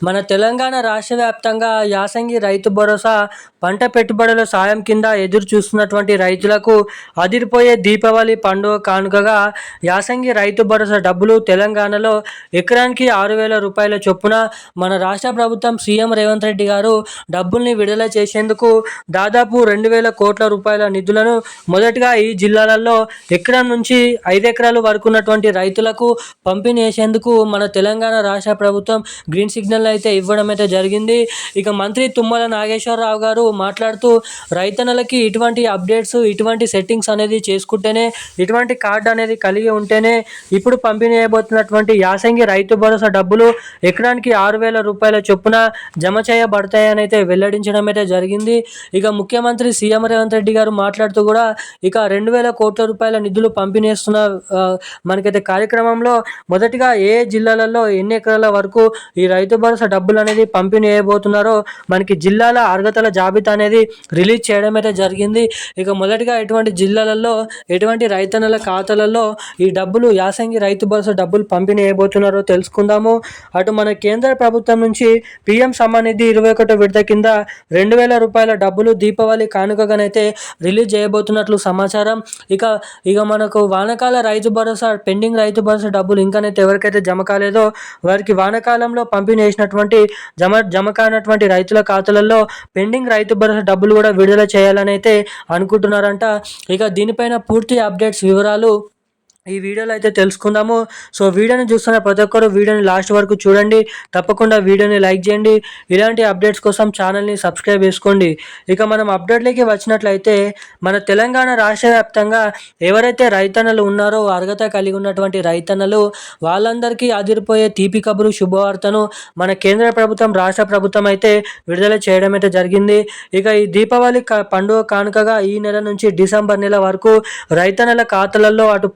మన తెలంగాణ రాష్ట్ర వ్యాప్తంగా యాసంగి రైతు భరోసా పంట పెట్టుబడుల సాయం కింద ఎదురు చూస్తున్నటువంటి రైతులకు అదిరిపోయే దీపావళి పండుగ కానుకగా యాసంగి రైతు భరోసా డబ్బులు తెలంగాణలో ఎకరానికి ఆరు వేల రూపాయల చొప్పున మన రాష్ట్ర ప్రభుత్వం సీఎం రేవంత్ రెడ్డి గారు డబ్బుల్ని విడుదల చేసేందుకు దాదాపు రెండు వేల కోట్ల రూపాయల నిధులను మొదటగా ఈ జిల్లాలలో ఎకరం నుంచి ఐదు ఎకరాల వరకు ఉన్నటువంటి రైతులకు పంపిణీ చేసేందుకు మన తెలంగాణ రాష్ట్ర ప్రభుత్వం గ్రీన్ సిగ్నల్ అయితే ఇవ్వడం అయితే జరిగింది. ఇక మంత్రి తుమ్మల నాగేశ్వరరావు గారు మాట్లాడుతూ రైతన్నలకి ఇటువంటి అప్డేట్స్ ఇటువంటి సెట్టింగ్స్ అనేది చేసుకుంటేనే ఇటువంటి కార్డు అనేది కలిగి ఉంటేనే ఇప్పుడు పంపిణీ చేయబోతున్నటువంటి యాసంగి రైతు భరోసా డబ్బులు ఎకరానికి ఆరు వేల రూపాయల చొప్పున జమ చేయబడతాయని అయితే వెల్లడించడం అయితే జరిగింది. ఇక ముఖ్యమంత్రి సీఎం రేవంత్ రెడ్డి గారు మాట్లాడుతూ కూడా ఇక రెండు వేల కోట్ల రూపాయల నిధులు పంపిణీ చేస్తున్న మనకైతే కార్యక్రమంలో మొదటిగా ఏ జిల్లాలలో ఎన్ని ఎకరాల వరకు ఈ రైతు భరోసా డబ్బులు అనేది పంపిణీ చేయబోతున్నారో మనకి జిల్లాల అర్హతల జాబితా అనేది రిలీజ్ చేయడం అయితే జరిగింది. ఇక మొదటిగా ఎటువంటి జిల్లాలలో ఎటువంటి రైతన్నల ఖాతాలలో ఈ డబ్బులు యాసంగి రైతు భరోసా డబ్బులు పంపిణీ చేయబోతున్నారో తెలుసుకుందాము. అటు మన కేంద్ర ప్రభుత్వం నుంచి పిఎం సమానిధి ఇరవై ఒకటో విడత కింద రెండు వేల రూపాయల డబ్బులు దీపావళి కానుకగానైతే రిలీజ్ చేయబోతున్నట్లు సమాచారం. ఇక ఇక మనకు వానకాల రైతు భరోసా పెండింగ్ రైతు భరోసా డబ్బులు ఇంకానైతే ఎవరికైతే జమ కాలేదో వారికి వానకాలంలో పంపిణీ చేసినట్లు కానటువంటి జమ జమ కానటువంటి రైతుల ఖాతాలలో పెండింగ్ రైతు భరోసా డబ్బులు కూడా విడుదల చేయాలని అయితే అనుకుంటున్నారంట. ఇక దీనిపైన పూర్తి అప్డేట్స్ వివరాలు ఈ వీడియోలో అయితే తెలుసుకుందాము. సో వీడియోని చూస్తున్న ప్రతి ఒక్కరు వీడియోని లాస్ట్ వరకు చూడండి. తప్పకుండా వీడియోని లైక్ చేయండి. ఇలాంటి అప్డేట్స్ కోసం ఛానల్ని సబ్స్క్రైబ్ చేసుకోండి. ఇక మనం అప్డేట్లకి వచ్చినట్లయితే మన తెలంగాణ రాష్ట్ర వ్యాప్తంగా ఎవరైతే రైతన్నలు ఉన్నారో అర్హత కలిగి ఉన్నటువంటి రైతన్నలు వాళ్ళందరికీ అదిరిపోయే తీపి కబురు శుభవార్తను మన కేంద్ర ప్రభుత్వం రాష్ట్ర ప్రభుత్వం అయితే విడుదల చేయడం అయితే జరిగింది. ఇక ఈ దీపావళి పండుగ కానుకగా ఈ నెల నుంచి డిసెంబర్ నెల వరకు రైతన్నల ఖాతాలలో అటు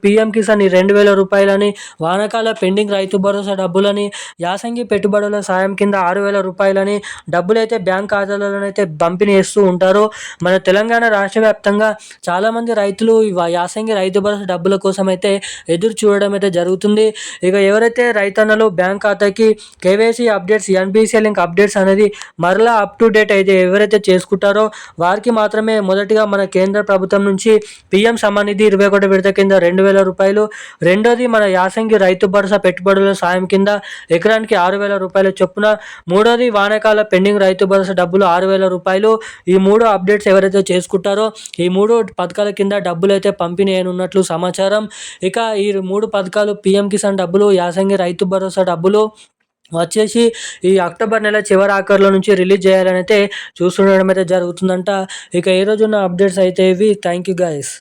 పిఎం కిసాన్ రెండు వేల రూపాయలని వానకాల పెండింగ్ రైతు భరోసా డబ్బులని యాసంగి పెట్టుబడుల సాయం కింద ఆరు వేల రూపాయలని డబ్బులైతే బ్యాంక్ ఖాతాలలోనైతే పంపిణీ చేస్తూ ఉంటారు. మన తెలంగాణ రాష్ట్ర వ్యాప్తంగా చాలామంది రైతులు యాసంగి రైతు భరోసా డబ్బుల కోసం అయితే ఎదురు చూడడం అయితే జరుగుతుంది. ఇక ఎవరైతే రైతన్నలు బ్యాంక్ ఖాతాకి KYC updates NBC link updates అనేది మరలా అప్ టు డేట్ అయితే ఎవరైతే చేసుకుంటారో వారికి మాత్రమే మొదటిగా మన కేంద్ర ప్రభుత్వం నుంచి పిఎం సమానిధి ఇరవై ఒకటి విడత కింద రెండు వేల రూపాయలు రూపాయలు. రెండోది మన యాసంగి రైతు భరోసా పెట్టుబడుల సాయం కింద ఎకరానికి ఆరు వేల రూపాయల చొప్పున. మూడోది వానాకాల పెండింగ్ రైతు భరోసా డబ్బులు ఆరు వేల రూపాయలు. ఈ మూడు అప్డేట్స్ ఎవరైతే చేసుకుంటారో ఈ మూడు పథకాల కింద డబ్బులు అయితే పంపిణీ అయినట్లు సమాచారం. ఇక ఈ మూడు పథకాలు పిఎం కిసాన్ డబ్బులు యాసంగి రైతు భరోసా డబ్బులు వచ్చేసి ఈ అక్టోబర్ నెల చివరి ఆఖరిలో నుంచి రిలీజ్ చేయాలని అయితే చూస్తుండడం అయితే జరుగుతుందంట. ఇక ఈ రోజున్న అప్డేట్స్ అయితే ఇవి? Thank you guys